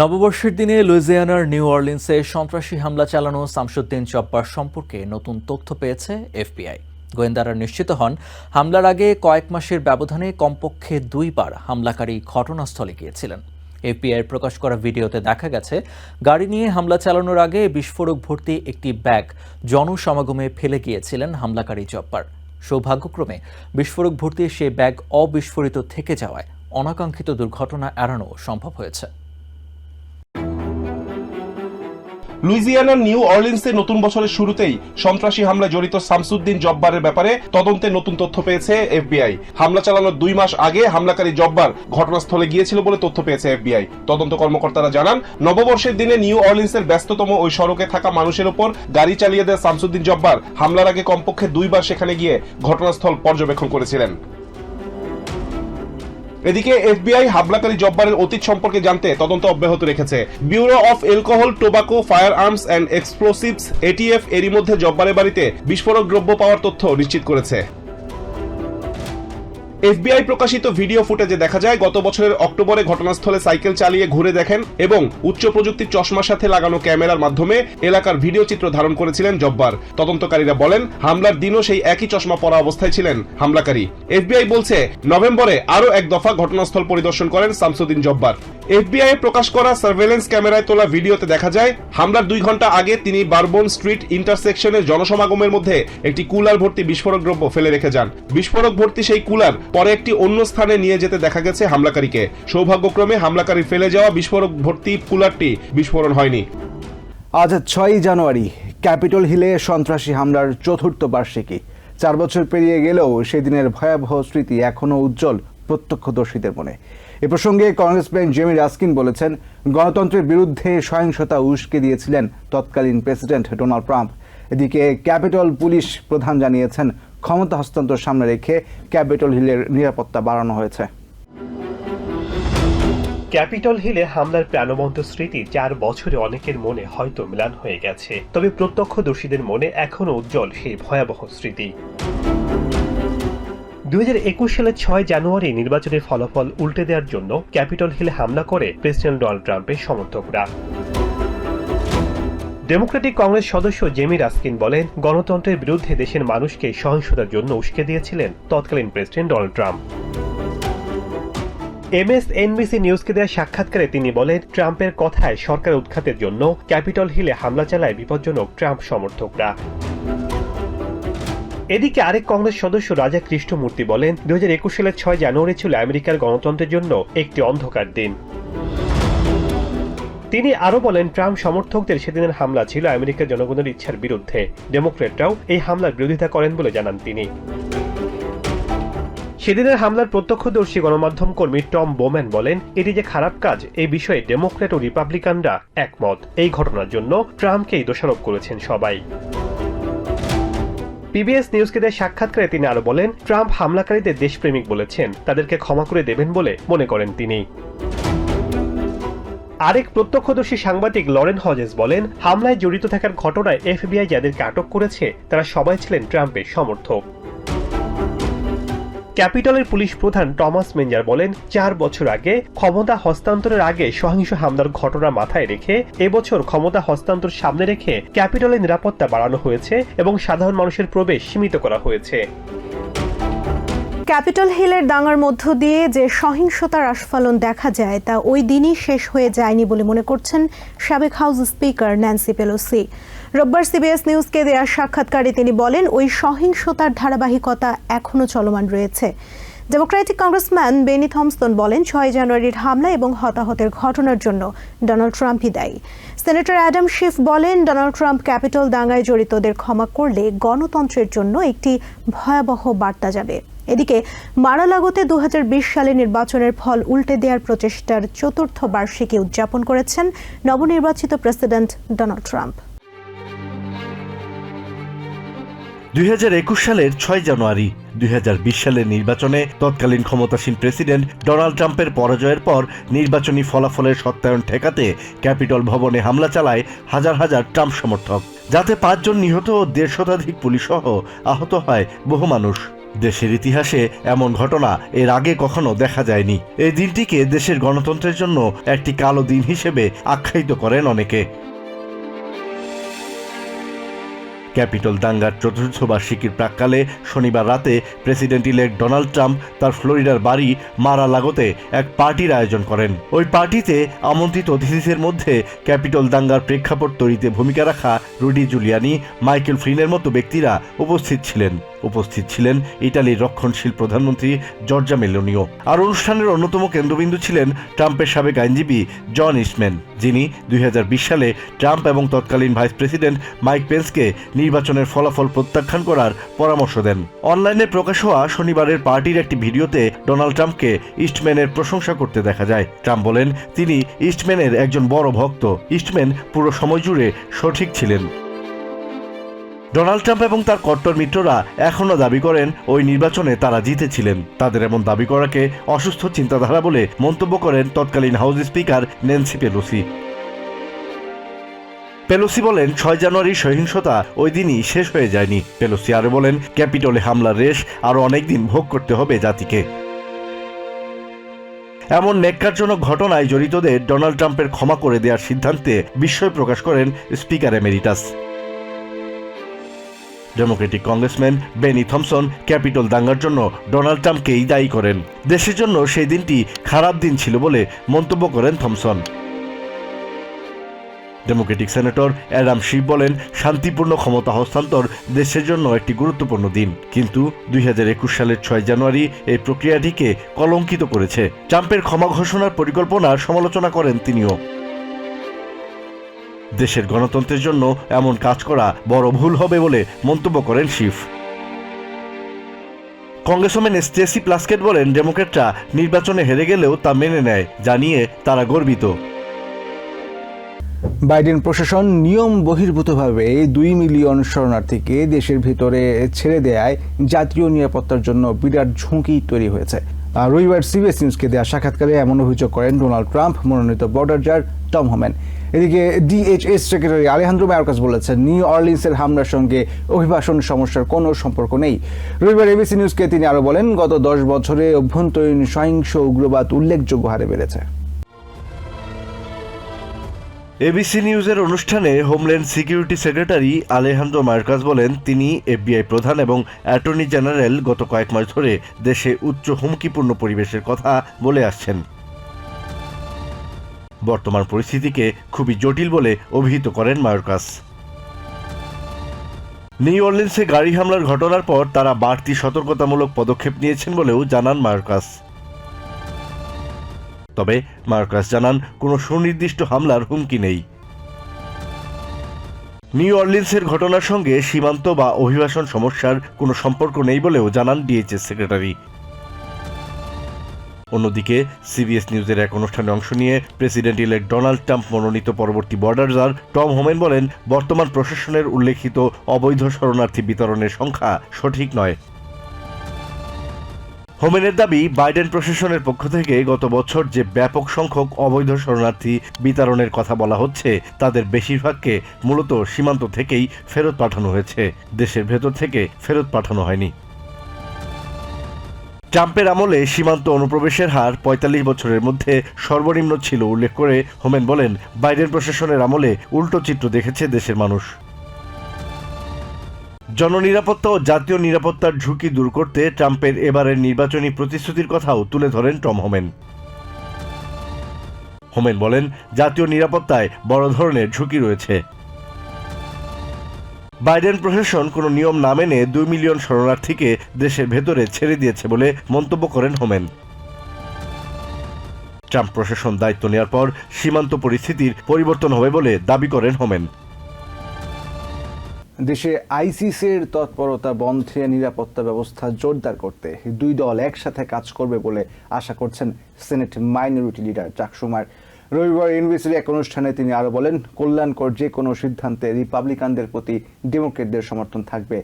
নববর্ষের দিনে লুইজিয়ানার নিউ অর্লিন্সে সন্ত্রাসী হামলা চালানো শামসুদ্দিন জব্বার সম্পর্কে নতুন তথ্য পেয়েছে এফবিআই। গোয়েন্দারা নিশ্চিত হন, হামলার আগে কয়েক মাসের ব্যবধানে কমপক্ষে দুইবার হামলাকারী ঘটনাস্থলে গিয়েছিলেন। এফবিআই প্রকাশ করা ভিডিওতে দেখা গেছে, গাড়ি নিয়ে হামলা চালানোর আগে বিস্ফোরক ভর্তি একটি ব্যাগ জনসমাগমে ফেলে গিয়েছিলেন হামলাকারী জব্বার। সৌভাগ্যক্রমে বিস্ফোরক ভর্তি সে ব্যাগ অবিস্ফোরিত থেকে যাওয়ায় অনাকাঙ্ক্ষিত দুর্ঘটনা এড়ানো সম্ভব হয়েছে। লুইজিয়ানার নিউ অর্লিন্সে নতুন বছরের শুরুতেই সন্ত্রাসী হামলায় জড়িত শামসুদ্দিন জব্বারের ব্যাপারে তদন্তে নতুন তথ্য পেয়েছে এফবিআই। হামলা চালানোর দুই মাস আগে হামলাকারী জব্বার ঘটনাস্থলে গিয়েছিল বলে তথ্য পেয়েছে এফবিআই। তদন্ত কর্মকর্তারা জানান, নববর্ষের দিনে নিউ অর্লিন্সের ব্যস্ততম ওই সড়কে থাকা মানুষের উপর গাড়ি চালিয়ে দেয় শামসুদ্দিন জব্বার হামলার আগে কমপক্ষে দুইবার সেখানে গিয়ে ঘটনাস্থল পর্যবেক্ষণ করেছিলেন। এদিকে এফবিআই হামলাকারী জব্বারের অতীত সম্পর্কে জানতে তদন্ত অব্যাহত রেখেছে। Bureau of alcohol tobacco, firearms and explosives, ATF এরই মধ্যে জব্বারের বাড়িতে বিস্ফোরক দ্রব্য পাওয়ার তথ্য নিশ্চিত করেছে। এফবিআই প্রকাশিত ভিডিও ফুটেজে দেখা যায়, গত বছরের অক্টোবরে ঘটনাস্থলে সাইকেল চালিয়ে ঘুরে দেখেন এবং উচ্চ প্রযুক্তির চশমার সাথে লাগানো ক্যামেরার মাধ্যমে এলাকার ভিডিও চিত্র ধারণ করেছিলেন জব্বার। তদন্তকারীরা বলেন, হামলার দিনও সেই একই চশমা পরা অবস্থায় ছিলেন হামলাকারী। এফবিআই বলছে, নভেম্বরে আরও এক দফা ঘটনাস্থল পরিদর্শন করেন শামসুদ্দিন জব্বার। এফবিআই প্রকাশ করা সার্ভেলেন্স ক্যামেরায় তোলা ভিডিওতে দেখা যায়, হামলার দুই ঘণ্টা আগে তিনি বারবন স্ট্রিট ইন্টারসেকশনে জনসমাগমের মধ্যে একটি কুলার ভর্তি বিস্ফোরক দ্রব্য ফেলে রেখে যান। বিস্ফোরক ভর্তি সেই কুলার পরে একটি অন্য স্থানে নিয়ে যেতে দেখা গেছে হামলাকারীকে। সৌভাগ্যক্রমে হামলাকারী ফেলে যাওয়া বিস্ফোরক ভর্তি কুলারটি বিস্ফোরণ হয়নি। আজ ছয়ই জানুয়ারি, ক্যাপিটল হিলে সন্ত্রাসী হামলার চতুর্থ বার্ষিকী। চার বছর পেরিয়ে গেলেও সেদিনের ভয়াবহ স্মৃতি এখনও উজ্জ্বল প্রত্যক্ষদর্শীদের মনে। এ প্রসঙ্গে কংগ্রেসম্যান জেমি রাস্কিন বলেছেন, গণতন্ত্রের বিরুদ্ধে সহিংসতা উস্কে দিয়েছিলেন তৎকালীন প্রেসিডেন্ট ডোনাল্ড ট্রাম্প। এদিকে ক্যাপিটল পুলিশ প্রধান জানিয়েছেন ক্ষমতা হস্তান্তর সামনে রেখে ক্যাপিটল হিলের নিরাপত্তা বাড়ানো হয়েছে। ক্যাপিটল হিলে হামলার প্রাণবন্ত স্মৃতি চার বছরে অনেকের মনে হয়তো মিলান হয়ে গেছে, তবে প্রত্যক্ষদর্শীদের মনে এখনও উজ্জ্বল সেই ভয়াবহ স্মৃতি। দু হাজার একুশ সালের ছয় জানুয়ারি নির্বাচনের ফলাফল উল্টে দেওয়ার জন্য ক্যাপিটল হিলে হামলা করে প্রেসিডেন্ট ডোনাল্ড ট্রাম্পের সমর্থকরা। ডেমোক্রেটিক কংগ্রেস সদস্য জেমি রাস্কিন বলেন, গণতন্ত্রের বিরুদ্ধে দেশের মানুষকে সহিংসতার জন্য উস্কে দিয়েছিলেন তৎকালীন প্রেসিডেন্ট ডোনাল্ড ট্রাম্প। এমএসএনবিসি নিউজকে দেওয়া সাক্ষাৎকারে তিনি বলেন, ট্রাম্পের কথায় সরকার উৎখাতের জন্য ক্যাপিটল হিলে হামলা চালায় বিপজ্জনক ট্রাম্প সমর্থকরা। এদিকে আরেক কংগ্রেস সদস্য রাজা কৃষ্ণমূর্তি বলেন দু হাজার একুশ সালের ছয় জানুয়ারি ছিল আমেরিকার গণতন্ত্রের জন্য একটি অন্ধকার দিন। তিনি আরও বলেন, ট্রাম্প সমর্থকদের সেদিনের হামলা ছিল আমেরিকার জনগণের ইচ্ছার বিরুদ্ধে। ডেমোক্রেটরাও এই হামলার বিরোধিতা করেন বলে জানান তিনি। সেদিনের হামলার প্রত্যক্ষদর্শী গণমাধ্যম কর্মী টম বোম্যান বলেন, এটি যে খারাপ কাজ এই বিষয়ে ডেমোক্রেট ও রিপাবলিকানরা একমত। এই ঘটনার জন্য ট্রাম্পকেই দোষারোপ করেছেন সবাই। পিবিএস নিউজকে দেয় সাক্ষাৎকারে তিনি আরও বলেন, ট্রাম্প হামলাকারীদের দেশপ্রেমিক বলেছেন। তাদেরকে ক্ষমা করে দেবেন বলে মনে করেন তিনি। আরেক প্রত্যক্ষদর্শী সাংবাদিক লরেন হজেস বলেন, হামলায় জড়িত থাকার ঘটনায় এফবিআই যাদেরকে আটক করেছে, তারা সবাই ছিলেন ট্রাম্পের সমর্থক। ক্যাপিটলের পুলিশ প্রধান টমাস মেঞ্জার বলেন, চার বছর আগে ক্ষমতা হস্তান্তরের আগে সহিংস হামলার ঘটনা মাথায় রেখে এবছর ক্ষমতা হস্তান্তর সামনে রেখে ক্যাপিটলের নিরাপত্তা বাড়ানো হয়েছে এবং সাধারণ মানুষের প্রবেশ সীমিত করা হয়েছে। ক্যাপিটল হিলের দাঙ্গার মধ্য দিয়ে যে সহিংসতার আস্ফালন দেখা যায়, তা ওই দিনই শেষ হয়ে যায়নি বলে মনে করছেন সাবেক হাউস স্পিকার ন্যান্সি পেলোসি। রোববার সিবিএস নিউজকে দেওয়া সাক্ষাৎকারে তিনি বলেন, ওই সহিংসতার ধারাবাহিকতা এখনও চলমান রয়েছে। ডেমোক্রেটিক কংগ্রেসম্যান বেনি থমসন বলেন, ছয় জানুয়ারির হামলা এবং হতাহতের ঘটনার জন্য ডোনাল্ড ট্রাম্পই দায়ী। সেনেটর অ্যাডাম শিফ বলেন, ডোনাল্ড ট্রাম্প ক্যাপিটল দাঙ্গায় জড়িতদের ক্ষমা করলে গণতন্ত্রের জন্য একটি ভয়াবহ বার্তা যাবে। এদিকে মারালাগোতে দু হাজার বিশ সালে নির্বাচনের ফল উল্টে দেওয়ার প্রচেষ্টার চতুর্থ বার্ষিকী উদযাপন করেছেন নবনির্বাচিত প্রেসিডেন্ট ডোনাল্ড ট্রাম্প। দুই হাজার একুশ সালের ছয় জানুয়ারি দুই হাজার বিশ সালের নির্বাচনে তৎকালীন ক্ষমতাসীন প্রেসিডেন্ট ডোনাল্ড ট্রাম্পের পরাজয়ের পর নির্বাচনী ফলাফলের সত্যায়ন ঠেকাতে ক্যাপিটল ভবনে হামলা চালায় হাজার হাজার ট্রাম্প সমর্থক, যাতে পাঁচজন নিহত ও দেড় শতাধিক পুলিশ সহ আহত হয় বহু মানুষ। দেশের ইতিহাসে এমন ঘটনা এর আগে কখনো দেখা যায়নি। এই দিনটিকে দেশের গণতন্ত্রের জন্য একটি কালো দিন হিসেবে আখ্যায়িত করেন অনেকে। ক্যাপিটল দাঙ্গার চতুর্থ বার্ষিকীর প্রাককালে শনিবার রাতে প্রেসিডেন্ট ইলেক্ট ডোনাল্ড ট্রাম্প তার ফ্লোরিডার বাড়ি মারা লাগোতে এক পার্টির আয়োজন করেন। ওই পার্টিতে আমন্ত্রিত অতিথিদের মধ্যে ক্যাপিটল দাঙ্গার প্রেক্ষাপট তৈরিতে ভূমিকা রাখা রুডি জুলিয়ানি, মাইকেল ফ্রিনের মতো ব্যক্তিরা উপস্থিত ছিলেন। উপস্থিত ছিলেন ইটালির রক্ষণশীল প্রধানমন্ত্রী জর্জা মেলোনিও। আর অনুষ্ঠানের অন্যতম কেন্দ্রবিন্দু ছিলেন ট্রাম্পের সাবেক আইনজীবী জন ইসম্যান, যিনি দুই হাজার বিশ সালে ট্রাম্প এবং তৎকালীন ভাইস প্রেসিডেন্ট মাইক পেন্সকে নির্বাচনের ফলাফল প্রত্যাখ্যান করার পরামর্শ দেন। অনলাইনে প্রকাশ হওয়া শনিবারের পার্টির একটি ভিডিওতে ডোনাল্ড ট্রাম্পকে ইস্টম্যানের প্রশংসা করতে দেখা যায়। ট্রাম্প বলেন, তিনি ইস্টম্যানের একজন বড় ভক্ত। ইস্টম্যান পুরো সময় জুড়ে সঠিক ছিলেন। ডোনাল্ড ট্রাম্প এবং তার কট্টর মিত্ররা এখনও দাবি করেন ওই নির্বাচনে তারা জিতেছিলেন। তাদের এমন দাবি করাকে অসুস্থ চিন্তাধারা বলে মন্তব্য করেন তৎকালীন house speaker Nancy Pelosi. Pelosi বলেন, ছয় জানুয়ারি সহিংসতা ওই দিনই শেষ হয়ে যায়নি। পেলোসি আরও বলেন, ক্যাপিটলে হামলার রেশ আরও অনেকদিন ভোগ করতে হবে জাতিকে। এমন নেককারজনক ঘটনায় জড়িতদের ডোনাল্ড ট্রাম্পের ক্ষমা করে দেওয়ার সিদ্ধান্তে বিস্ময় প্রকাশ করেন speaker emeritus. Democratic congressman Benny Thompson Capitol দাঙ্গার জন্য ডোনাল্ড ট্রাম্পকেই দায়ী করেন। দেশের জন্য সেই দিনটি খারাপ দিন ছিল বলে মন্তব্য করেন Thompson Democratic senator Adam Schiff বলেন, শান্তিপূর্ণ ক্ষমতা হস্তান্তর দেশের জন্য একটি গুরুত্বপূর্ণ দিন। কিন্তু দুই হাজার একুশ সালের ছয় জানুয়ারি এই প্রক্রিয়াটিকে কলঙ্কিত করেছে। ট্রাম্পের ক্ষমা ঘোষণার পরিকল্পনার সমালোচনা করেন তিনিও। দেশের গণতন্ত্রের জন্য এমন কাজ করা বড় ভুল হবে বলে মন্তব্য করেন শিফ। কংগ্রেসম্যান স্টেসি প্লাস্কেট বলেন ডেমোক্রেটরা নির্বাচনে হেরে গেলেও তা মেনে নেয় জানিয়ে তারা গর্বিত। বাইডেন প্রশাসন নিয়ম বহির্ভূতভাবে দুই মিলিয়ন শরণার্থীকে দেশের ভিতরে ছেড়ে দেয়ায় জাতীয় নিরাপত্তার জন্য বিরাট ঝুঁকি তৈরি হয়েছে। রবিবার সিবিএস নিউজকে দেওয়া সাক্ষাৎকারে এমন অভিযোগ করেন ডোনাল্ড ট্রাম্প, মনোনীত বর্ডার জার টম হোম্যান এদিকে ডিএইচএস সেক্রেটারি আলেহান্দ্রো মায়োরকাস বলেছেন, নিউ অর্লিন্সের হামলার সঙ্গে অভিবাসন সমস্যার কোনো সম্পর্ক নেই। রবিবার এবিসি নিউজকে তিনি আরও বলেন, গত দশ বছরে অভ্যন্তরীণ সহিংস উগ্রবাদ উল্লেখযোগ্য হারে বেড়েছে। এবিসি নিউজের অনুষ্ঠানে homeland security secretary Alejandro Mayorkas বলেন, তিনি এফবিআই প্রধান এবং অ্যাটর্নি জেনারেল গত কয়েক মাস ধরে দেশে উচ্চ হুমকিপূর্ণ পরিবেশের কথা বলে আসছেন। বর্তমান পরিস্থিতিকে খুবই জটিল বলে অভিহিত করেন মার্কাস। নিউ অর্লিন্সে গাড়ি হামলার ঘটনার পর তারা বাড়তি সতর্কতামূলক পদক্ষেপ নিয়েছেন বলেও জানান মার্কাস। তবে মার্কাস জানান, কোনো সুনির্দিষ্ট হামলার হুমকি নেই। নিউ অর্লিন্সের ঘটনার সঙ্গে সীমান্ত বা অভিবাসন সমস্যার কোনো সম্পর্ক নেই বলেও জানান ডিএইচএস সেক্রেটারি। অন্যদিকে সিবিএস নিউজের এক অনুষ্ঠানে অংশ নিয়ে প্রেসিডেন্ট ইলেক্ট ডোনাল্ড ট্রাম্প মনোনীত পরবর্তী বর্ডার টম হোমেন বলেন, বর্তমান প্রশাসনের উল্লেখিত অবৈধ শরণার্থী বিতরণের সংখ্যা সঠিক নয়। হোমেনের দাবি, বাইডেন প্রশাসনের পক্ষ থেকে গত বছর যে ব্যাপক সংখ্যক অবৈধ শরণার্থী বিতরণের কথা বলা হচ্ছে, তাদের বেশিরভাগকে মূলত সীমান্ত থেকেই ফেরত পাঠানো হয়েছে। দেশের ভেতর থেকে ফেরত পাঠানো হয়নি। ট্রাম্পের আমলে সীমান্ত অনুপ্রবেশের হার পঁয়তাল্লিশ বছরের মধ্যে সর্বনিম্ন ছিল, উল্লেখ করে হোমেন বলেন, বাইডেন প্রশাসনের আমলে উল্টো চিত্র দেখেছে দেশের মানুষ। জননিরাপত্তা ও জাতীয় নিরাপত্তার ঝুঁকি দূর করতে ট্রাম্পের এবারের নির্বাচনী প্রতিশ্রুতির কথাও তুলে ধরেন টম হোমেন। হোমেন বলেন, জাতীয় নিরাপত্তায় বড় ধরনের ঝুঁকি রয়েছে। বাইডেন প্রশাসন কোনো নিয়ম না মেনে দুই মিলিয়ন শরণার্থীকে দেশের ভেতরে ছেড়ে দিয়েছে বলে মন্তব্য করেন হোমেন। ট্রাম্প প্রশাসন দায়িত্ব নেওয়ার পর সীমান্ত পরিস্থিতির পরিবর্তন হবে বলে দাবি করেন হোমেন। দেশে আইসিসের তৎপরতা বন্ধে নিরাপত্তা ব্যবস্থা জোরদার করতে দুই দল একসাথে কাজ করবে বলে আশা করছেন সেনেট মাইনরিটি লিডার চাকসুমার। রবিবার ইউনিভার্সিটির এক অনুষ্ঠানে তিনি আরও বলেন, কল্যাণকর যে কোনো সিদ্ধান্তে রিপাবলিকানদের প্রতি ডেমোক্রেটদের সমর্থন থাকবে।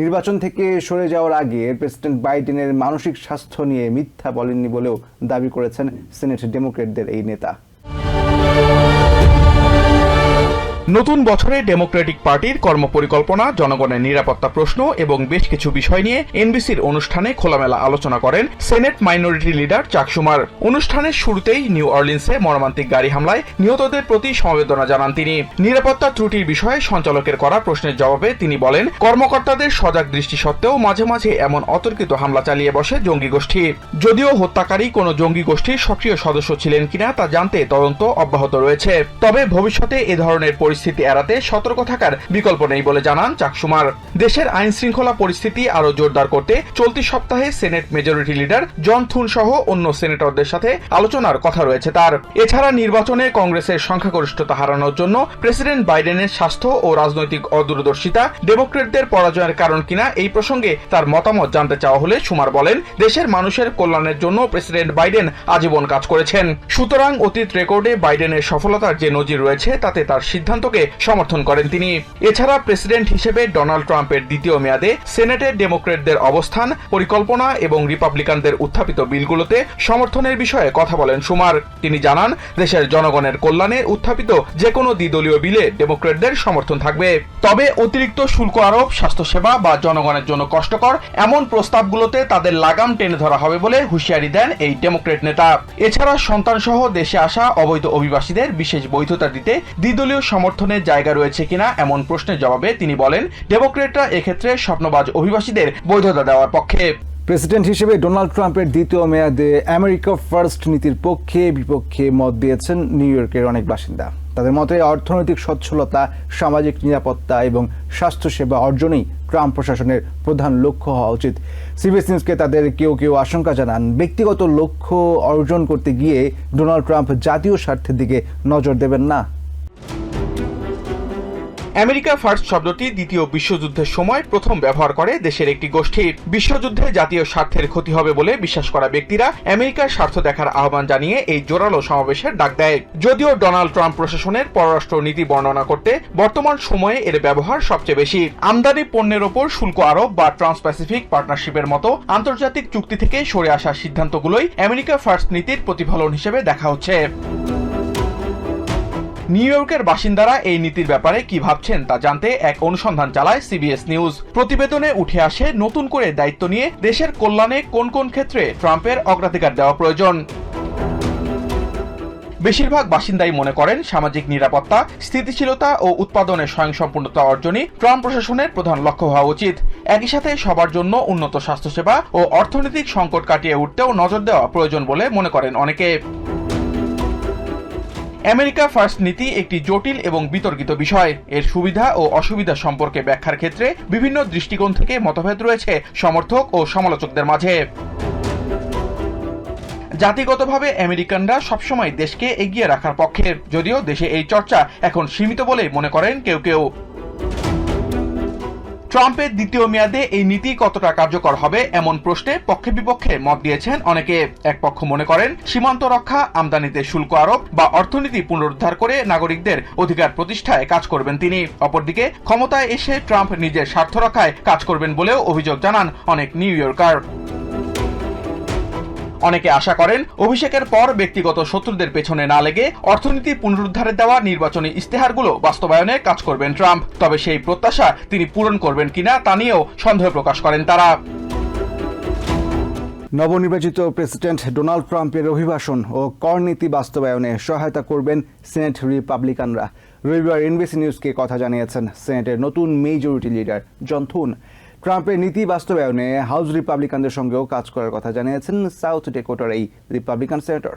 নির্বাচন থেকে সরে যাওয়ার আগে প্রেসিডেন্ট বাইডেনের মানসিক স্বাস্থ্য নিয়ে মিথ্যা বলেননি বলেও দাবি করেছেন সিনেট ডেমোক্রেটদের এই নেতা। নতুন বছরে ডেমোক্রেটিক পার্টির কর্মপরিকল্পনা, জনগণের নিরাপত্তা প্রশ্ন এবং বেশ কিছু বিষয় নিয়ে এনবিসির অনুষ্ঠানে খোলামেলা আলোচনা করেন সেনেট মাইনরিটি লিডার চাকসুমার অনুষ্ঠানের শুরুতেই নিউ অর্লিন্সে মর্মান্তিক গাড়ি হামলায় নিহতদের প্রতি সমবেদনা জানান তিনি। নিরাপত্তা ত্রুটির বিষয়ে সঞ্চালকের করা প্রশ্নের জবাবে তিনি বলেন, কর্মকর্তাদের সজাগ দৃষ্টি সত্ত্বেও মাঝে মাঝে এমন অতর্কিত হামলা চালিয়ে বসে জঙ্গি গোষ্ঠী। যদিও হত্যাকারী কোনো জঙ্গি গোষ্ঠীর সক্রিয় সদস্য ছিলেন কিনা তা জানতে তদন্ত অব্যাহত রয়েছে। তবে ভবিষ্যতে এ ধরনের পরিস্থিতি এড়াতে সতর্ক থাকার বিকল্প নেই বলে জানান চাকসুমার। দেশের আইন শৃঙ্খলা পরিস্থিতি আরও জোরদার করতে চলতি সপ্তাহে senate majority leader John Thune সহ অন্য সেনেটরদের সাথে আলোচনার কথা রয়েছে তার। এছাড়া নির্বাচনে কংগ্রেসের সংখ্যাগরিষ্ঠতা হারানোর জন্য প্রেসিডেন্ট বাইডেনের স্বাস্থ্য ও রাজনৈতিক অদূরদর্শিতা ডেমোক্রেটদের পরাজয়ের কারণ কিনা এই প্রসঙ্গে তার মতামত জানতে চাওয়া হলে সুমার বলেন, দেশের মানুষের কল্যাণের জন্য প্রেসিডেন্ট বাইডেন আজীবন কাজ করেছেন। সুতরাং অতীত রেকর্ডে বাইডেনের সফলতার যে নজির রয়েছে তাতে তার সিদ্ধান্তকে সমর্থন করেন তিনি। এছাড়া প্রেসিডেন্ট হিসেবে ডোনাল্ড ট্রাম্পের দ্বিতীয় মেয়াদে সেনেটের ডেমোক্রেটদের অবস্থান, পরিকল্পনা এবং রিপাবলিকানদের উত্থাপিত বিলগুলোতে সমর্থনের বিষয়ে কথা বলেন সুমার। তিনি জানান, দেশের জনগণের কল্যাণে উত্থাপিত যে কোনো দ্বিদলীয় বিলে ডেমোক্রেটদের সমর্থন থাকবে। তবে অতিরিক্ত শুল্ক আরোপ, স্বাস্থ্যসেবা বা জনগণের জন্য কষ্টকর এমন প্রস্তাবগুলোতে তাদের লাগাম টেনে ধরা হবে বলে হুঁশিয়ারি দেন এই ডেমোক্রেট নেতা। এছাড়া সন্তানসহ দেশে আসা অবৈধ অভিবাসীদের বিশেষ বৈধতা দিতে দ্বিদলীয় সমর্থনের জায়গা রয়েছে কিনা এমন প্রশ্নের জবাবে তিনি বলেন, ডেমোক্রেটরা এক্ষেত্রে স্বপ্নবাজ অভিবাসীদের বৈধতা দেওয়ার পক্ষে। প্রেসিডেন্ট হিসেবে ডোনাল্ড ট্রাম্পের দ্বিতীয় মেয়াদে আমেরিকা ফার্স্ট নীতির পক্ষে বিপক্ষে মত দিয়েছেন নিউ ইয়র্কের অনেক বাসিন্দা। তাদের মতে, অর্থনৈতিক সচ্ছলতা, সামাজিক নিরাপত্তা এবং স্বাস্থ্যসেবা অর্জনেই ট্রাম্প প্রশাসনের প্রধান লক্ষ্য হওয়া উচিত। সিবিএস নিউজকে তাদের কেউ কেউ আশঙ্কা জানান, ব্যক্তিগত লক্ষ্য অর্জন করতে গিয়ে ডোনাল্ড ট্রাম্প জাতীয় স্বার্থের দিকে নজর দেবেন না। আমেরিকা ফার্স্ট শব্দটি দ্বিতীয় বিশ্বযুদ্ধের সময় প্রথম ব্যবহার করে দেশের একটি গোষ্ঠীর। বিশ্বযুদ্ধে জাতীয় স্বার্থের ক্ষতি হবে বলে বিশ্বাস করা ব্যক্তিরা আমেরিকার স্বার্থ দেখার আহ্বান জানিয়ে এই জোরালো সমাবেশের ডাক দেয়। যদিও ডোনাল্ড ট্রাম্প প্রশাসনের পররাষ্ট্র নীতি বর্ণনা করতে বর্তমান সময়ে এর ব্যবহার সবচেয়ে বেশি। আমদানি পণ্যের ওপর শুল্ক আরোপ বা ট্রান্স প্যাসিফিক পার্টনারশিপের মতো আন্তর্জাতিক চুক্তি থেকে সরে আসার সিদ্ধান্তগুলোই আমেরিকা ফার্স্ট নীতির প্রতিফলন হিসেবে দেখা হচ্ছে। নিউ ইয়র্কের বাসিন্দারা এই নীতির ব্যাপারে কি ভাবছেন তা জানতে এক অনুসন্ধান চালায় সিবিএস নিউজ প্রতিবেদনে উঠে আসে নতুন করে দায়িত্ব নিয়ে দেশের কল্যাণে কোন কোন ক্ষেত্রে ট্রাম্পের অগ্রাধিকার দেওয়া প্রয়োজন। বেশিরভাগ বাসিন্দাই মনে করেন সামাজিক নিরাপত্তা, স্থিতিশীলতা ও উৎপাদনের স্বয়ংসম্পূর্ণতা অর্জনই ট্রাম্প প্রশাসনের প্রধান লক্ষ্য হওয়া উচিত। একই সাথে সবার জন্য উন্নত স্বাস্থ্যসেবা ও অর্থনৈতিক সংকট কাটিয়ে উঠতেও নজর দেওয়া প্রয়োজন বলে মনে করেন অনেকে। আমেরিকা ফার্স্ট নীতি একটি জটিল এবং বিতর্কিত বিষয়। এর সুবিধা ও অসুবিধা সম্পর্কে ব্যাখ্যার ক্ষেত্রে বিভিন্ন দৃষ্টিকোণ থেকে মতভেদ রয়েছে সমর্থক ও সমালোচকদের মাঝে। জাতিগতভাবে আমেরিকানরা সবসময় দেশকে এগিয়ে রাখার পক্ষে, যদিও দেশে এই চর্চা এখন সীমিত বলেই মনে করেন কেউ কেউ। ট্রাম্পের দ্বিতীয় মেয়াদে এই নীতি কতটা কার্যকর হবে এমন প্রশ্নে পক্ষে বিপক্ষে মত দিয়েছেন অনেকে। এক পক্ষ মনে করেন, সীমান্ত রক্ষা, আমদানিতে শুল্ক আরোপ বা অর্থনীতি পুনরুদ্ধার করে নাগরিকদের অধিকার প্রতিষ্ঠায় কাজ করবেন তিনি। অপরদিকে, ক্ষমতায় এসে ট্রাম্প নিজের স্বার্থ রক্ষায় কাজ করবেন বলেও অভিযোগ জানান অনেক নিউ ইয়র্কার। অনেকে আশা করেন অভিষেকের পর ব্যক্তিগত শত্রুদের পেছনে না লেগে অর্থনীতি পুনরুদ্ধারে দেওয়া নির্বাচনী ইস্তেহারগুলো বাস্তবায়নে কাজ করবেন ট্রাম্প। তবে সেই প্রত্যাশা তিনি পূরণ করবেন কিনা তা নিয়েও সন্দেহ প্রকাশ করেন তারা। নবনির্বাচিত প্রেসিডেন্ট ডোনাল্ড ট্রাম্পের অভিভাষণ ও কর নীতি বাস্তবায়নে সহায়তা করবেন সিনেট রিপাবলিকানরা। রবিবার এনবিসি নিউজকে কথা জানিয়েছেন সিনেটের নতুন মেজরিটি লিডার জন থুন। ট্রাম্পের নীতি বাস্তবায়নে হাউস রিপাবলিকানদের সঙ্গেও কাজ করার কথা জানিয়েছেন সাউথ ডেকোটার এই রিপাবলিকান সেনেটর।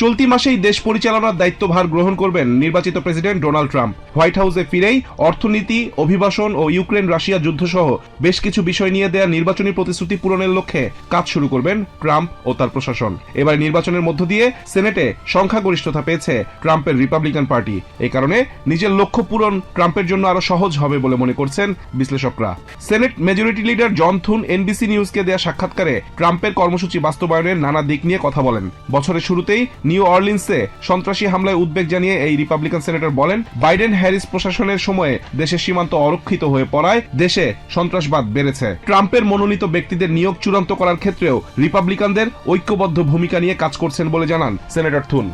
চলতি মাসেই দেশ পরিচালনার দায়িত্বভার গ্রহণ করবেন নির্বাচিত প্রেসিডেন্ট ডোনাল্ড ট্রাম্প। হোয়াইট হাউসে ফিরেই অর্থনীতি, অভিবাসন ও ইউক্রেন রাশিয়া যুদ্ধ সহ বেশ কিছু বিষয় নিয়ে দেয়া নির্বাচনী প্রতিশ্রুতি পূরণের লক্ষ্যে কাজ শুরু করবেন ট্রাম্প ও তার প্রশাসন। এবার নির্বাচনের মধ্য দিয়ে সেনেটে সংখ্যাগরিষ্ঠতা পেয়েছে ট্রাম্পের রিপাবলিকান পার্টি। এই কারণে নিজের লক্ষ্য পূরণ ট্রাম্পের জন্য আরও সহজ হবে বলে মনে করছেন বিশ্লেষকরা। Senate majority leader John Thune NBC নিউজকে দেয়া সাক্ষাৎকারে ট্রাম্পের কর্মসূচি বাস্তবায়নের নানা দিক নিয়ে কথা বলেন। বছরের শুরুতেই নিউ অর্লিন্সে সন্ত্রাসী হামলায় উদ্বেগ জানিয়ে এই রিপাবলিকান সেনেটর বলেন, বাইডেন হ্যারিস প্রশাসনের সময়ে দেশের সীমান্ত অরক্ষিত হয়ে পড়ায় দেশে সন্ত্রাসবাদ বেড়েছে। ট্রাম্পের মনোনীত ব্যক্তিদের নিয়োগ চূড়ান্ত করার ক্ষেত্রেও রিপাবলিকানদের ঐক্যবদ্ধ ভূমিকা নিয়ে কাজ করছেন বলে জানান সেনেটর থুন।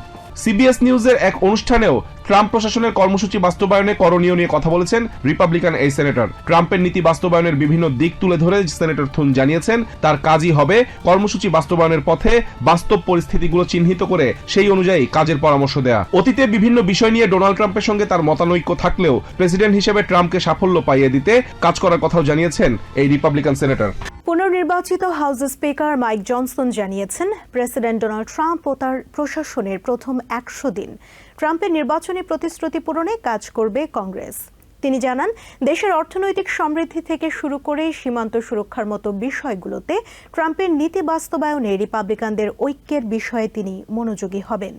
সিবিএস নিউজের এক অনুষ্ঠানেও ট্রাম্প প্রশাসনের কর্মসূচি বাস্তবায়নে করণীয় নিয়ে কথা বলেছেন রিপাবলিকান এই সেনেটর। ট্রাম্পের নীতি বাস্তবায়নের বিভিন্ন দিক তুলে ধরে সেনেটর থুন জানিয়েছেন, তার কাজই হবে কর্মসূচি বাস্তবায়নের পথে বাস্তব পরিস্থিতিগুলো চিহ্নিত করে সেই অনুযায়ী কাজের পরামর্শ দেয়া। অতীতে বিভিন্ন বিষয় নিয়ে ডোনাল্ড ট্রাম্পের সঙ্গে তার মতানৈক্য থাকলেও প্রেসিডেন্ট হিসেবে ট্রাম্পকে সাফল্য পাইয়ে দিতে কাজ করার কথাও জানিয়েছেন এই রিপাবলিকান সেনেটর। পুনর্নির্বাচিত হাউস স্পিকার মাইক জনসন জানিয়েছেন, প্রেসিডেন্ট ডোনাল্ড ট্রাম্প ও তার প্রশাসনের প্রথম একশো দিন। ট্রাম্পের নির্বাচনী প্রতিশ্রুতি পূরণে কাজ করবে কংগ্রেস। তিনি জানান, দেশের অর্থনৈতিক সমৃদ্ধি থেকে শুরু করে সীমান্ত সুরক্ষার মতো বিষয়গুলোতে ট্রাম্পের নীতি বাস্তবায়নে রিপাবলিকানদের ঐক্যের বিষয়ে তিনি মনোযোগী হবেন।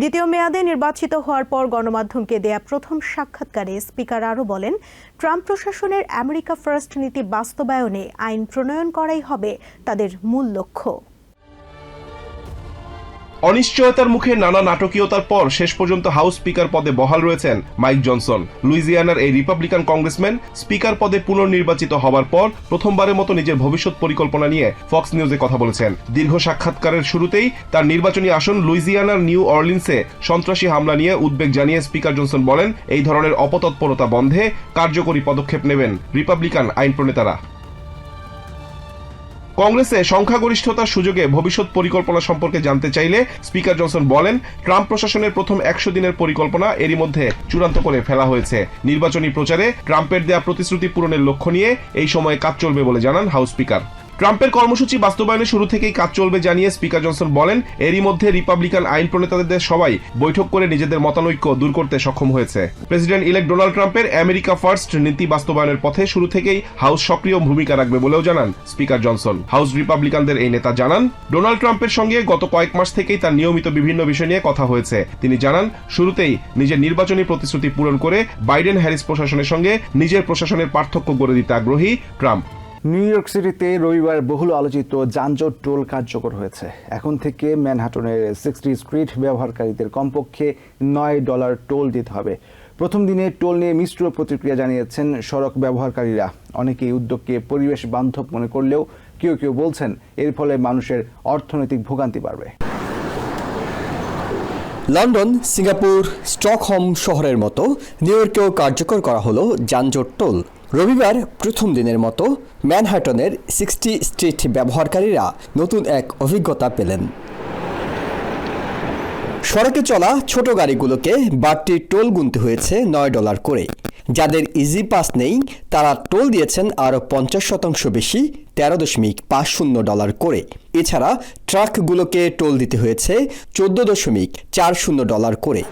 দ্বিতীয় মেয়াদে নির্বাচিত হওয়ার পর গণমাধ্যমকে দেয়া প্রথম সাক্ষাৎকারে স্পিকার আরও বলেন, ট্রাম্প প্রশাসনের আমেরিকা ফার্স্ট নীতি বাস্তবায়নে আইন প্রণয়ন করাই হবে তাদের মূল লক্ষ্য। অনিশ্চয়তার মুখে নানা নাটকীয়তার পর শেষ পর্যন্ত হাউস স্পিকার পদে বহাল রয়েছেন মাইক জনসন। লুইজিয়ানার এই রিপাবলিকান কংগ্রেসম্যান স্পিকার পদে পুনর্নির্বাচিত হবার পর প্রথমবারের মতো নিজের ভবিষ্যৎ পরিকল্পনা নিয়ে ফক্স নিউজে কথা বলেছেন। দীর্ঘ সাক্ষাৎকারের শুরুতেই তার নির্বাচনী আসন লুইজিয়ানার নিউ অর্লিন্সে সন্ত্রাসী হামলা নিয়ে উদ্বেগ জানিয়ে স্পিকার জনসন বলেন, এই ধরনের অপতৎপরতা বন্ধে কার্যকরী পদক্ষেপ নেবেন রিপাবলিকান আইন প্রণেতারা কংগ্রেসে সংখ্যাগরিষ্ঠতার সুযোগে ভবিষ্যৎ পরিকল্পনা সম্পর্কে জানতে চাইলে স্পিকার জনসন বলেন, ট্রাম্প প্রশাসনের প্রথম একশো দিনের পরিকল্পনা এরই মধ্যে চূড়ান্ত করে ফেলা হয়েছে। নির্বাচনী প্রচারে ট্রাম্পের দেয়া প্রতিশ্রুতি পূরণের লক্ষ্য নিয়ে এই সময়ে কাজ চলবে বলে জানান হাউস স্পিকার। ট্রাম্পের কর্মসূচি বাস্তবায়নে শুরু থেকেই কাজ চলবে জানিয়ে স্পিকার জনসন বলেন, এরই মধ্যে রিপাবলিকান আইন প্রণেতাদের সবাই বৈঠক করে নিজেদের মতানৈক্য দূর করতে সক্ষম হয়েছে। প্রেসিডেন্ট ইলেক্ট ডোনাল্ড ট্রাম্পের আমেরিকা ফার্স্ট নীতি বাস্তবায়নের পথে শুরু থেকেই হাউস সক্রিয় ভূমিকা রাখবে বলেও জানান স্পিকার জনসন। হাউস রিপাবলিকানদের এই নেতা জানান, ডোনাল্ড ট্রাম্পের সঙ্গে গত কয়েক মাস থেকেই তার নিয়মিত বিভিন্ন বিষয় নিয়ে কথা হয়েছে। তিনি জানান, শুরুতেই নিজের নির্বাচনী প্রতিশ্রুতি পূরণ করে বাইডেন হ্যারিস প্রশাসনের সঙ্গে নিজের প্রশাসনের পার্থক্য গড়ে দিতে আগ্রহী ট্রাম্প। নিউ ইয়র্ক সিটিতে রবিবার বহুল আলোচিত যানজট টোল কার্যকর হয়েছে। এখন থেকে ম্যানহাটনের সিক্সটি স্ট্রিট ব্যবহারকারীদের কমপক্ষে নয় ডলার টোল দিতে হবে। প্রথম দিনে টোল নিয়ে মিশ্র প্রতিক্রিয়া জানিয়েছেন সড়ক ব্যবহারকারীরা। অনেকেই উদ্যোগকে পরিবেশ বান্ধব মনে করলেও কেউ কেউ বলছেন এর ফলে মানুষের অর্থনৈতিক ভোগান্তি বাড়বে। লন্ডন, সিঙ্গাপুর, স্টকহোম শহরের মতো নিউ ইয়র্কেও কার্যকর করা হলো যানজট টোল। রবিবার প্রথম দিনের মতো ম্যানহাটনের সিক্সটি স্ট্রিট ব্যবহারকারীরা নতুন এক অভিজ্ঞতা পেলেন। সড়কে চলা ছোট গাড়িগুলোকে বাড়তি টোল গুনতে হয়েছে নয় ডলার করে। যাদের ইজি পাস নেই, তারা টোল দিয়েছেন আরও পঞ্চাশ শতাংশ বেশি, তেরো দশমিক পাঁচ শূন্য ডলার করে। এছাড়া ট্রাকগুলোকে টোল দিতে হয়েছে চোদ্দ দশমিক চার শূন্য ডলার করে।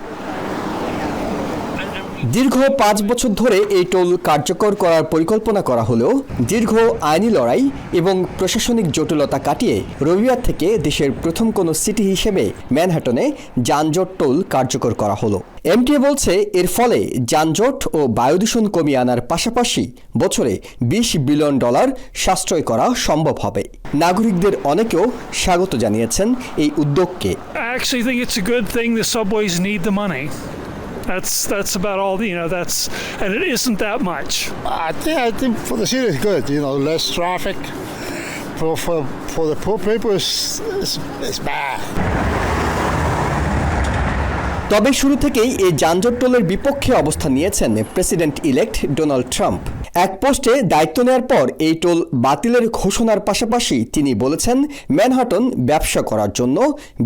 দীর্ঘ পাঁচ বছর ধরে এই টোল কার্যকর করার পরিকল্পনা করা হলেও দীর্ঘ আইনি লড়াই এবং প্রশাসনিক জটিলতা কাটিয়ে রবিবার থেকে দেশের প্রথম কোনো সিটি হিসেবে ম্যানহাটনে যানজট টোল কার্যকর করা হলো। এমটিএ বলছে, এর ফলে যানজট ও বায়ুদূষণ কমিয়ে আনার পাশাপাশি বছরে বিশ বিলিয়ন ডলার সাশ্রয় করা সম্ভব হবে। নাগরিকদের অনেকেও স্বাগত জানিয়েছেন এই উদ্যোগকে. That's that's about all you know. That's and it isn't that much. I think I think for the city it's good. You know, less traffic. For for for the poor people, it's it's, it's bad. তবে শুরু থেকেই এই যানজট টোলের বিপক্ষে অবস্থান নিয়েছেন president elect Donald Trump এক পোস্টে দায়িত্ব নেওয়ার পর এই টোল বাতিলের ঘোষণার পাশাপাশি তিনি বলেছেন ম্যানহাটন ব্যবসা করার জন্য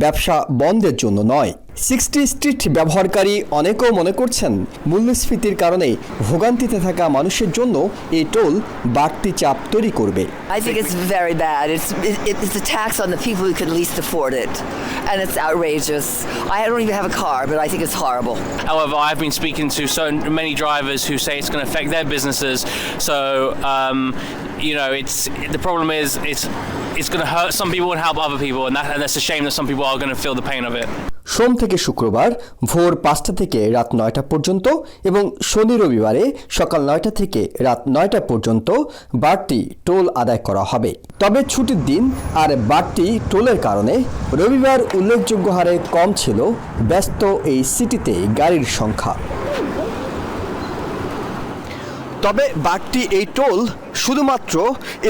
ব্যবসা বন্ধের জন্য নয় সিক্সটি স্ট্রিট ব্যবহারকারী অনেকেও মনে করছেন মূল্যস্ফীতির কারণে ভোগান্তিতে থাকা মানুষের জন্য এই টোল বাড়তি চাপ তৈরি করবে I think it's very bad. It's it, it's a tax on the people who can least afford it, and it's outrageous. I don't even have a car, but I think it's horrible. However, I've been speaking to so many drivers who say it's going to affect their businesses. So, um, you know, it's the problem is it's it's going to hurt some people and help other people, and, that, and that's a shame that some people are going to feel the pain of it. সোম থেকে শুক্রবার ভোর পাঁচটা থেকে রাত নয়টা পর্যন্ত এবং শনি রবিবারে সকাল নয়টা থেকে রাত নয়টা পর্যন্ত বাড়তি টোল আদায় করা হবে। তবে ছুটির দিন আর বাড়তি টোলের কারণে রবিবার উল্লেখযোগ্য হারে কম ছিল, ব্যস্ত এই সিটিতে গাড়ির সংখ্যা। তবে বাড়তি এই টোল শুধুমাত্র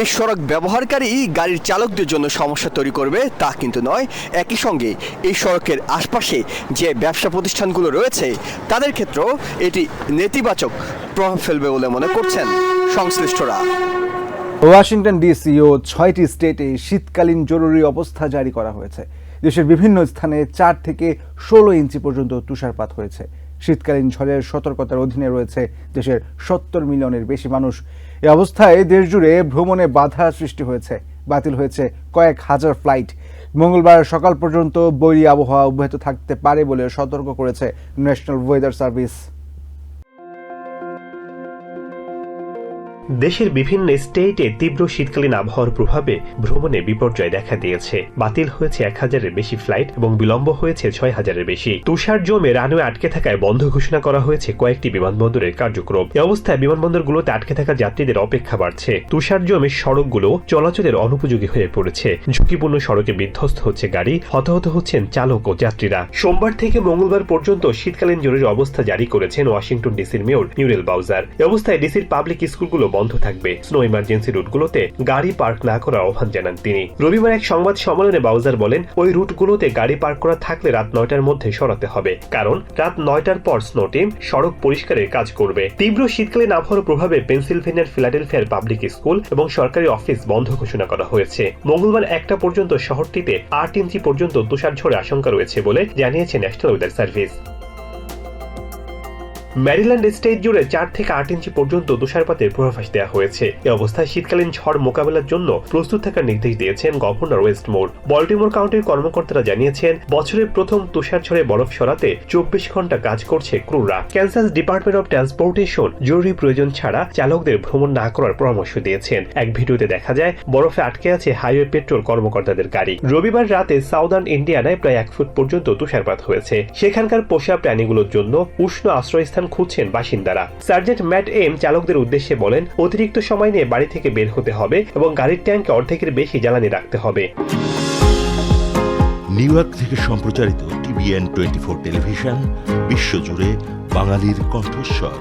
এই সড়ক ব্যবহারকারী গাড়ির চালকদের জন্য সমস্যা তৈরি করবে, তা কিন্তু নয়। একই সঙ্গে এই সড়কের আশপাশে যে ব্যবসা প্রতিষ্ঠানগুলো রয়েছে, তাদের ক্ষেত্রেও এটি নেতিবাচক প্রভাব ফেলবে বলে মনে করছেন সংশ্লিষ্টরা। ওয়াশিংটন ডিসি ও ছয়টি স্টেটে শীতকালীন জরুরি অবস্থা জারি করা হয়েছে। দেশের বিভিন্ন স্থানে চার থেকে ষোলো ইঞ্চি পর্যন্ত তুষারপাত হয়েছে। শীতকালীন ঝড়ের সতর্কতার অধীনে রয়েছে দেশের সত্তর মিলিয়নের বেশি মানুষ। এ অবস্থায় দেশ জুড়ে ভ্রমণে বাধা সৃষ্টি হয়েছে। বাতিল হয়েছে কয়েক হাজার ফ্লাইট। মঙ্গলবার সকাল পর্যন্ত বৈরী আবহাওয়া অব্যাহত থাকতে পারে বলে সতর্ক করেছে ন্যাশনাল ওয়েদার সার্ভিস দেশের বিভিন্ন স্টেটে তীব্র শীতকালীন আবহাওয়ার প্রভাবে ভ্রমণে বিপর্যয় দেখা দিয়েছে। বাতিল হয়েছে এক হাজারের বেশি ফ্লাইট এবং বিলম্ব হয়েছে ছয় হাজারের বেশি। তুষার জমে রানওয়ে আটকে থাকায় বন্ধ ঘোষণা করা হয়েছে কয়েকটি বিমানবন্দরের কার্যক্রম। এ অবস্থায় বিমানবন্দরগুলোতে আটকে থাকা যাত্রীদের অপেক্ষা বাড়ছে। তুষার জমে সড়কগুলো চলাচলের অনুপযোগী হয়ে পড়েছে। ঝুঁকিপূর্ণ সড়কে বিধ্বস্ত হচ্ছে গাড়ি, হতাহত হচ্ছেন চালক ও যাত্রীরা। সোমবার থেকে মঙ্গলবার পর্যন্ত শীতকালীন জরুরি অবস্থা জারি করেছেন ওয়াশিংটন ডিসির মেয়র মিউরেল বাউজার। এ অবস্থায় ডিসির পাবলিক স্কুলগুলো বন্ধ থাকবে। স্নো ইমার্জেন্সি রুটগুলোতে গাড়ি পার্ক না করার আহ্বান জানান তিনি। রবিবার এক সংবাদ সম্মেলনে বাউজার বলেন, ওই রুটগুলোতে গাড়ি পার্ক করা থাকলে রাত নয়টার মধ্যে সরাতে হবে। কারণ, রাত নয়টার পর স্নো টিম সড়ক পরিষ্কারের কাজ করবে। তীব্র শীতকালীন আবহাওয়ার প্রভাবে পেনসিলভেনিয়ার ফিলাডেলফিয়ার পাবলিক স্কুল এবং সরকারি অফিস বন্ধ ঘোষণা করা হয়েছে। মঙ্গলবার একটা পর্যন্ত শহরটিতে আট ইঞ্চি পর্যন্ত তুষার ঝড়ে আশঙ্কা রয়েছে বলে জানিয়েছে national weather service Maryland state জুড়ে চার থেকে আট ইঞ্চি পর্যন্ত তুষারপাতের পূর্বাভাস দেওয়া হয়েছে। এ অবস্থায় শীতকালীন ঝড় মোকাবেলার জন্য প্রস্তুত থাকার নির্দেশ দিয়েছেন গভর্নর ওয়েস্টমোর। বল্টিমোর কাউন্টির কর্মকর্তারা জানিয়েছেন, বছরের প্রথম তুষার ঝড়ে বরফ সরাতে চব্বিশ ঘণ্টা কাজ করছে ক্রুরা। ক্যান্সাস ডিপার্টমেন্ট অব ট্রান্সপোর্টেশন জরুরি প্রয়োজন ছাড়া চালকদের ভ্রমণ না করার পরামর্শ দিয়েছেন। এক ভিডিওতে দেখা যায়, বরফে আটকে আছে হাইওয়ে পেট্রোল কর্মকর্তাদের গাড়ি। রবিবার রাতে সাউদার্ন ইন্ডিয়ানায় প্রায় এক ফুট পর্যন্ত তুষারপাত হয়েছে। সেখানকার পোষা প্রাণীগুলোর জন্য উষ্ণ আশ্রয়স্থান খুঁজছেন বাসিন্দারা। সার্জেন্ট ম্যাট এম চালকদের উদ্দেশ্যে বলেন, অতিরিক্ত সময় নিয়ে বাড়ি থেকে বের হতে হবে এবং গাড়ির ট্যাঙ্কে অর্ধেকের বেশি জ্বালানি রাখতে হবে। নিউ ইয়র্ক থেকে সম্প্রচারিত টিভিএন টোয়েন্টি ফোর টেলিভিশন, বিশ্বজুড়ে বাঙালির কণ্ঠস্বর।